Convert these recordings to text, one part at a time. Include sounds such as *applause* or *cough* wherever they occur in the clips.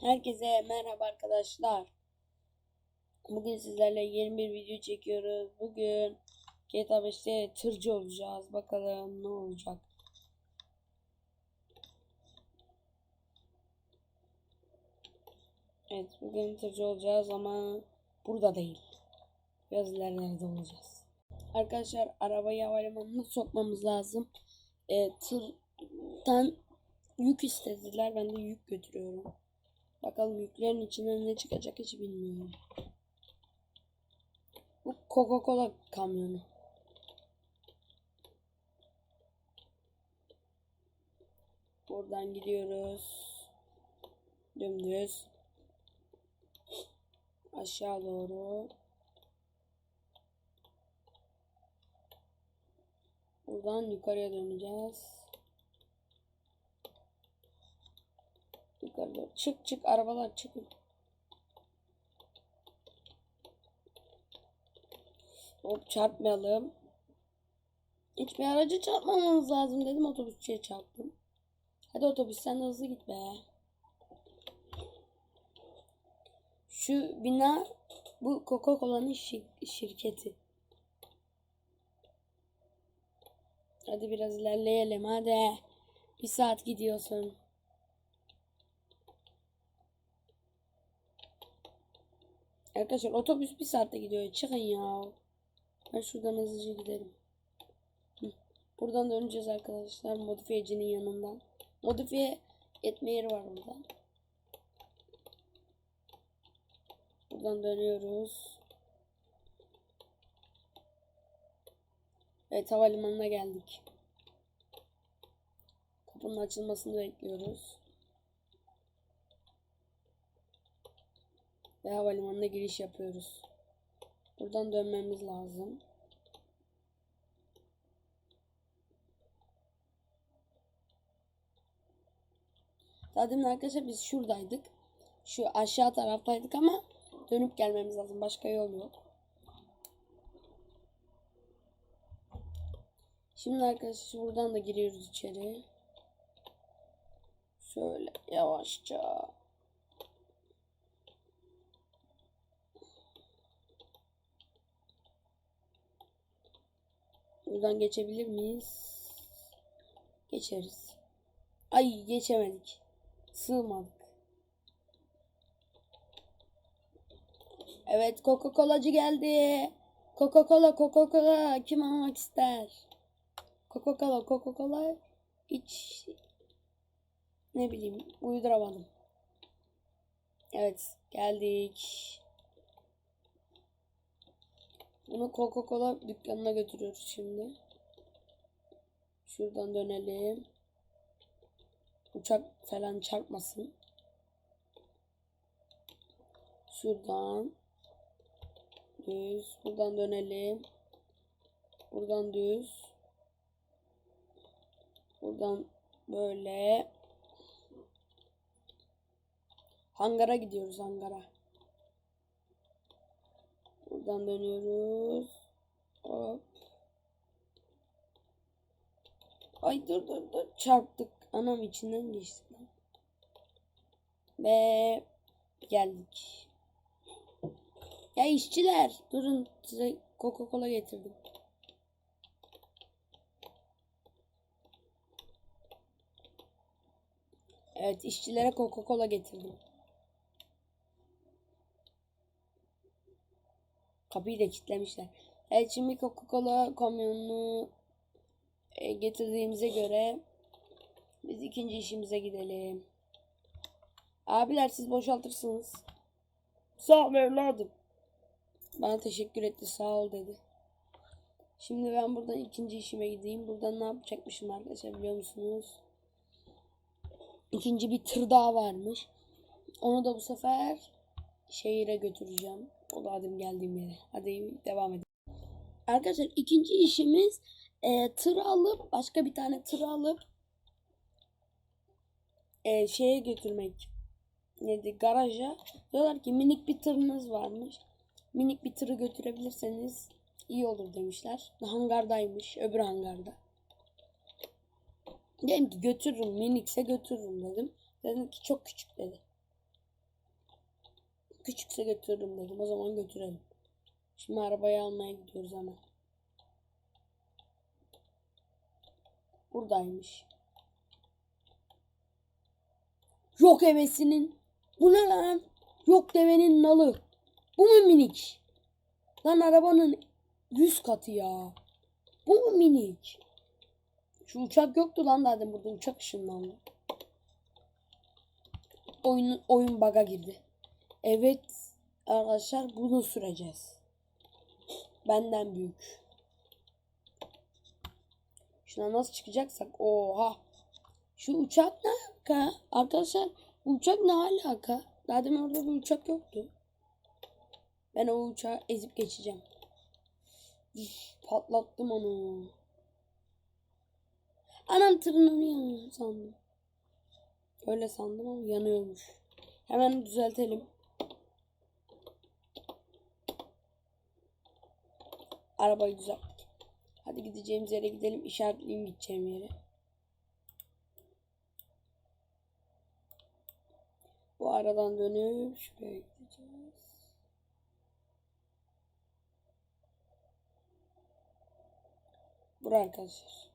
Herkese merhaba arkadaşlar. Bugün sizlerle yeni bir video çekiyoruz. Bugün GTA 5'te tırcı olacağız. Bakalım ne olacak. Evet bugün tırcı olacağız ama burada değil. Biraz ilerlerde olacağız. Arkadaşlar arabayı havalimanına sokmamız lazım. E, tırdan yük istediler. Ben de yük götürüyorum. Bakalım yüklerin içinden ne çıkacak hiç bilmiyorum. Bu Coca-Cola kamyonu. Buradan gidiyoruz. Dümdüz. Aşağı doğru. Buradan yukarıya döneceğiz. Doğru. Çık çık arabalar çıkın. Hop çarpmayalım. Hiçbir aracı çarpmamamız lazım dedim otobüsçüye çarptım. Hadi otobüs sen de hızlı git be. Şu bina bu Coca-Cola'nın şir- şirketi. Hadi biraz ilerleyelim hadi. Bir saat gidiyorsun. Arkadaşlar otobüs bir saatte gidiyor. Çıkın ya. Ben şuradan hızlıca gidelim. Hı. Buradan döneceğiz arkadaşlar. Modifiyecinin yanından. Modifiye etme yeri var burada. Buradan dönüyoruz. Evet havalimanına geldik. Kapının açılmasını bekliyoruz. Ve havalimanına giriş yapıyoruz. Buradan dönmemiz lazım. Zaten arkadaşlar biz şuradaydık. Şu aşağı taraftaydık ama dönüp gelmemiz lazım. Başka yol yok. Şimdi arkadaşlar buradan da giriyoruz içeri. Şöyle yavaşça. Buradan geçebilir miyiz? Geçeriz. Ay geçemedik. Sığmadık. Evet Coca-Cola'cı geldi. Coca-Cola, Coca-Cola kim almak ister? Coca-Cola, Coca-Cola hiç ne bileyim uyduramadım. Evet geldik. Bunu Coca-Cola dükkanına götürüyoruz şimdi. Şuradan dönelim. Uçak falan çarpmasın. Şuradan düz. Buradan dönelim. Buradan düz. Buradan böyle. Hangara gidiyoruz hangara. Buradan dönüyoruz. Hop. Ay dur dur dur. Çarptık. Anam içinden geçtik. Ve geldik. Ya işçiler. Durun size Coca-Cola getirdim. Evet işçilere Coca-Cola getirdim. Kapıyı da kilitlemişler. Evet şimdi Coca-Cola kamyonunu e, getirdiğimize göre biz ikinci işimize gidelim. Abiler siz boşaltırsınız. Sağ ol evladım. Bana teşekkür etti sağ ol dedi. Şimdi ben buradan ikinci işime gideyim. Buradan ne yapacakmışım arkadaşlar biliyor musunuz? İkinci bir tır daha varmış. Onu da bu sefer şehire götüreceğim. O adım geldiğim yere. Hadi devam edelim. Arkadaşlar ikinci işimiz e, tır alıp başka bir tane tır alıp e, şeye götürmek. Neydi? Garaja. Diyorlar ki minik bir tırınız varmış. Minik bir tırı götürebilirseniz iyi olur demişler. Hangardaymış. Öbür hangarda. Dedim ki götürürüm. Minikse götürürüm dedim. Dedim ki çok küçük dedi. Küçükse götürürüm dedim. O zaman götürelim. Şimdi arabayı almaya gidiyoruz hemen. Buradaymış. Yok evesinin. Bu ne lan? Yok devenin nalı. Bu mu minik? Lan arabanın yüz katı ya. Bu mu minik? Şu uçak yoktu lan zaten burada uçak ışınlandı. Oyun, oyun baga girdi. Evet arkadaşlar bunu süreceğiz. Benden büyük. Şuna nasıl çıkacaksak oha. Şu uçak ne alaka? Arkadaşlar uçak ne alaka? Daha orada bir uçak yoktu. Ben o uçağı ezip geçeceğim. Üf, Patlattım onu. Anam tırmanıyor sandım. Öyle sandım ama yanıyormuş. Hemen düzeltelim. Arabayı düzelttik. Hadi gideceğimiz yere gidelim. İşaretleyeyim gideceğim yere. Bu aradan dönüp şuraya gideceğiz. Bura arkadaşlar.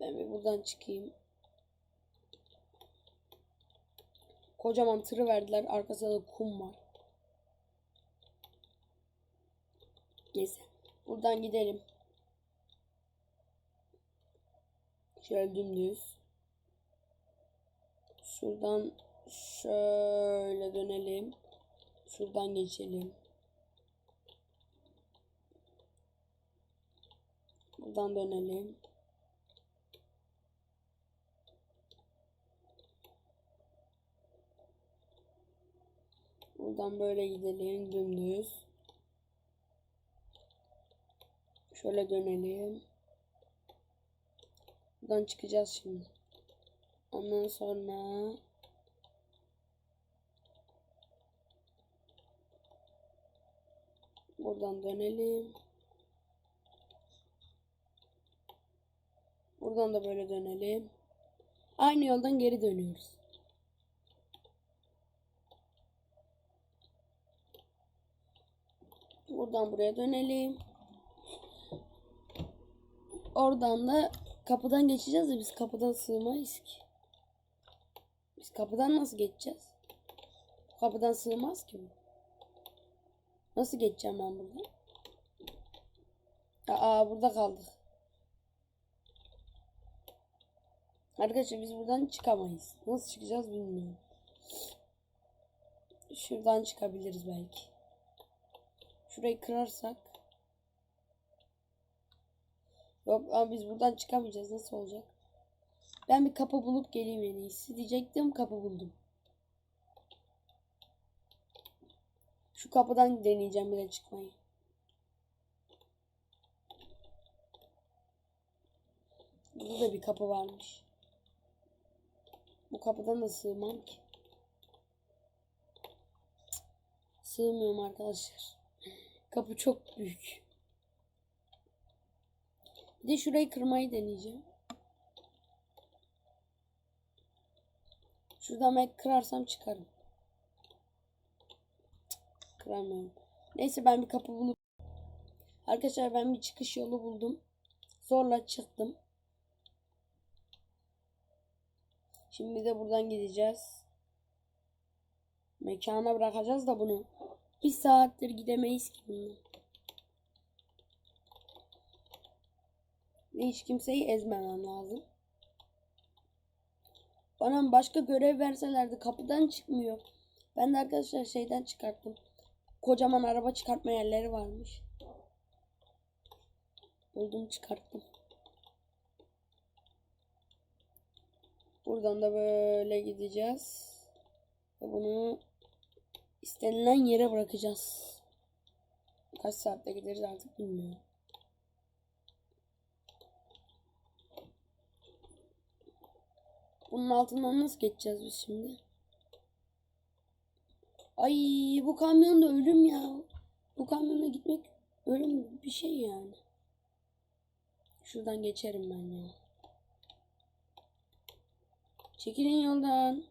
Ben bir buradan çıkayım. Kocaman tırı verdiler. Arkasında da kum var. Neyse. Buradan gidelim. Şöyle dümdüz. Şuradan şöyle dönelim. Şuradan geçelim. Buradan dönelim. Buradan böyle gidelim dümdüz. Şöyle dönelim. Buradan çıkacağız şimdi. Ondan sonra buradan dönelim. Buradan da böyle dönelim. Aynı yoldan geri dönüyoruz. Buradan buraya dönelim. Oradan da kapıdan geçeceğiz de biz kapıdan sığmayız ki. Biz kapıdan nasıl geçeceğiz? Kapıdan sığmaz ki bu. Nasıl geçeceğim ben buradan? Aa burada kaldık. Arkadaşlar biz buradan çıkamayız. Nasıl çıkacağız bilmiyorum. Şuradan çıkabiliriz belki. Şurayı kırarsak. Yok ama biz buradan çıkamayacağız. Nasıl olacak? Ben bir kapı bulup geleyim en iyisi. Diyecektim kapı buldum. Şu kapıdan deneyeceğim bir de çıkmayı. Burada da bir kapı varmış. Bu kapıdan da sığmam ki. Sığmıyorum arkadaşlar. Kapı çok büyük. Bir de şurayı kırmayı deneyeceğim. Şuradan ben kırarsam çıkarım. Kıramıyorum. Neyse ben bir kapı bulup Arkadaşlar ben bir çıkış yolu buldum. Zorla çıktım. Şimdi de buradan gideceğiz. Mekana bırakacağız da bunu. Bir saattir gidemeyiz ki bununla. Hiç kimseyi ezmemem lazım. Bana başka görev verselerdi kapıdan çıkmıyor. Ben de arkadaşlar şeyden çıkarttım. Kocaman araba çıkartma yerleri varmış. Buldum çıkarttım. Buradan da böyle gideceğiz. Ve bunu istenilen yere bırakacağız. Kaç saatte gideriz artık bilmiyorum. Bunun altından nasıl geçeceğiz biz şimdi? Ay bu kamyon da ölüm ya. Bu kamyonla gitmek ölüm bir şey yani. Şuradan geçerim ben ya. Çekilin yoldan.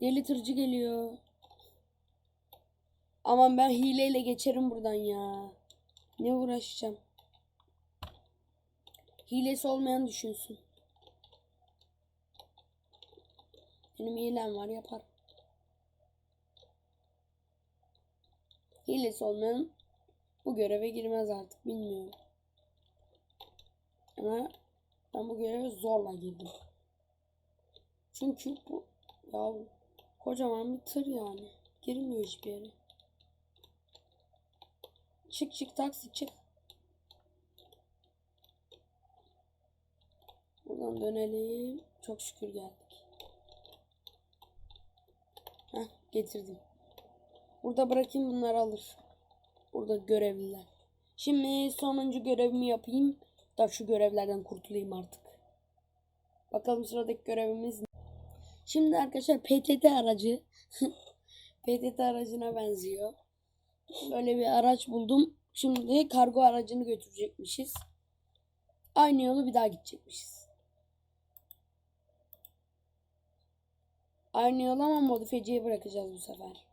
Deli tırcı geliyor. Aman ben hileyle geçerim buradan ya. Ne uğraşacağım. Hilesi olmayan düşünsün. Benim hilem var yapar. Hilesi olmayan bu göreve girmez artık bilmiyorum. Ama ben bu göreve zorla girdim. Çünkü bu ya kocaman bir tır yani. Girmiyor hiçbir yere. Çık çık taksi çık. Buradan dönelim. Çok şükür geldik. Getirdim. Burada bırakayım bunlar alır. Burada görevliler. Şimdi sonuncu görevimi yapayım. Da şu görevlerden kurtulayım artık. Bakalım sıradaki görevimiz ne? Şimdi arkadaşlar PTT aracı. *laughs* PTT aracına benziyor. Böyle bir araç buldum. Şimdi kargo aracını götürecekmişiz. Aynı yolu bir daha gidecekmişiz. Aynı ama modifiyeciye bırakacağız bu sefer.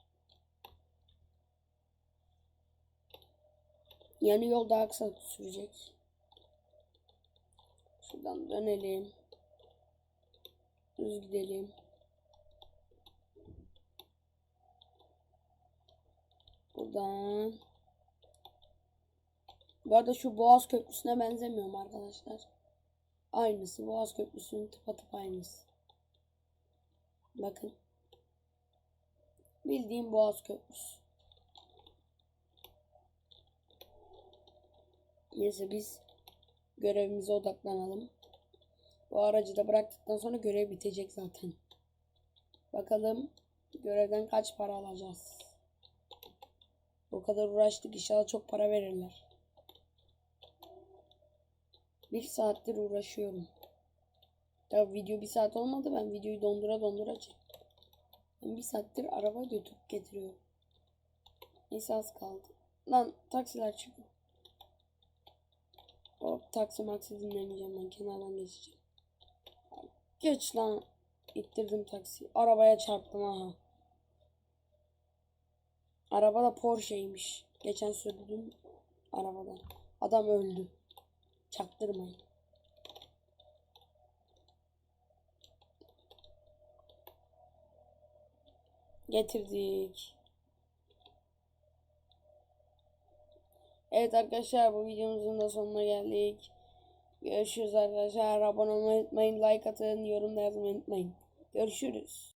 Yani yol daha kısa sürecek. Şuradan dönelim. Düz gidelim. Buradan. Bu arada şu Boğaz Köprüsü'ne benzemiyorum arkadaşlar. Aynısı. Boğaz Köprüsü'nün tıpatıp aynısı. Bakın. Bildiğim Boğaz Köprüsü. Neyse biz görevimize odaklanalım. Bu aracı da bıraktıktan sonra görev bitecek zaten. Bakalım görevden kaç para alacağız. Bu kadar uğraştık inşallah çok para verirler. Bir saattir uğraşıyorum. Tabi video bir saat olmadı ben videoyu dondura dondura çektim. Ben bir saattir araba götürüp getiriyorum. Neyse az kaldı. Lan taksiler çıkıyor. Hop taksi maksi dinlemeyeceğim ben kenardan geçeceğim. Geç lan. İttirdim taksi. Arabaya çarptım aha. Araba da Porsche'ymiş. Geçen sürdüğüm arabadan. Adam öldü. Çaktırmayın. Getirdik. Evet arkadaşlar bu videomuzun da sonuna geldik. Görüşürüz arkadaşlar. Abone olmayı unutmayın. Like atın. Yorum da yazmayı unutmayın. Görüşürüz.